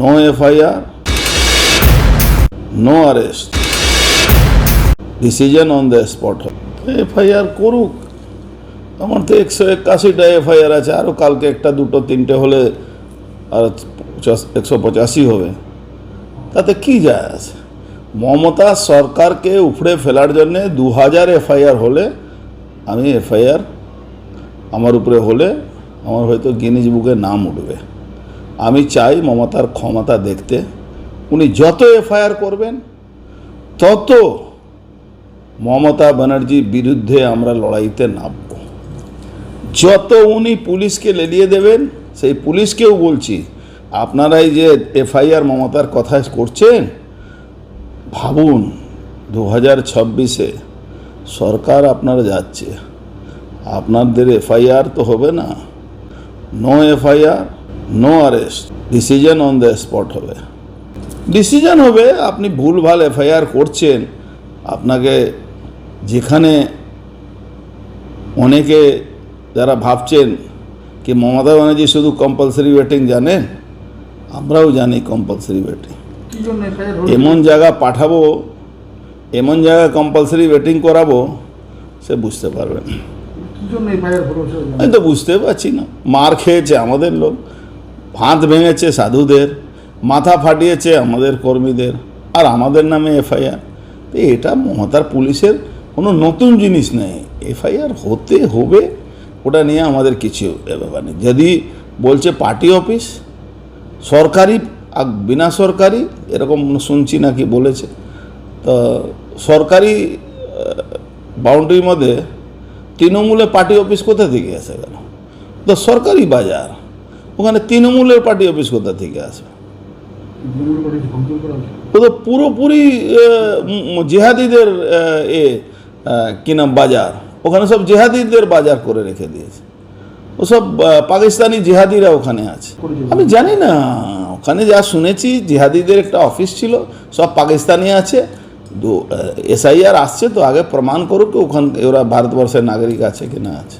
No FIR no arrest decision on the spot FIR করুক। আমার তো একশো একাশিটা এফআইআর আছে। আরও কালকে একটা, দুটো, তিনটে হলে আর একশো পঁচাশি হবে। তাতে কি যায় আছে? মমতা সরকারকে উপড়ে ফেলার জন্যে দু হাজার এফআইআর হলে, আমি এফআইআর আমার উপরে হলে, আমার হয়তো গিনিজ বুকে নাম উঠবে। আমি চাই মমতার ক্ষমতা দেখতে। উনি যত এফআইআর করবেন, তত মমতা ব্যানার্জির বিরুদ্ধে আমরা লড়াইতে নামব। যত উনি পুলিশকে লেলিয়ে দেবেন, সেই পুলিশকেও বলছি আপনারা এই যে এফআইআর মমতার কথা করছেন, ভাবুন, দু হাজার ছাব্বিশে সরকার আপনারা যাচ্ছে। আপনাদের এফআইআর তো হবে না। No FIR no arrest decision on the spot হবে। ডিসিশন হবে আপনি ভুলভাল এফআইআর করছেন আপনাকে যেখানে অনেকে যারা ভাবছেন কি মমতা ব্যানার্জি শুধু কম্পালসারি ওয়েটিং জানেন আমরাও জানি কম্পালসারি ওয়েটিং এমন জায়গা পাঠাবো এমন জায়গায় কম্পালসারি ওয়েটিং করাবো সে বুঝতে পারবে না। কি জন্য এফআইআর হলো সেটা জানেন? আমি তো বুঝতে পারছি না। মার খেয়েছে আমাদের লোক। ভাঁত ভেঙেছে সাধুদের, মাথা ফাটিয়েছে আমাদের কর্মীদের, আর আমাদের নামে এফআইআর। তো এটা মমতার পুলিশের কোনো নতুন জিনিস নেই। এফআইআর হতে হবে, ওটা নিয়ে আমাদের কিছু ব্যাপার নেই। যদি বলছে পার্টি অফিস, সরকারি আর বিনা সরকারি, এরকম শুনছি নাকি বলেছে, তো সরকারি বাউন্ডারির মধ্যে তৃণমূলে পার্টি অফিস কোথা থেকে আসে গেল তো সরকারি বাজার। ওখানে তৃণমূলের পার্টি অফিস কোথা থেকে আসবে? ও তো পুরোপুরি জেহাদিদের, এ কি নাম, বাজার। ওখানে সব জেহাদিদের বাজার করে রেখে দিয়েছে। ওসব পাকিস্তানি জেহাদিরা ওখানে আছে। আমি জানি না, ওখানে যা শুনেছি, জেহাদিদের একটা অফিস ছিল, সব পাকিস্তানি আছে। এসআইআর আসছে, তো আগে প্রমাণ করুক ওখান, ওরা ভারতবর্ষের নাগরিক আছে কি না আছে।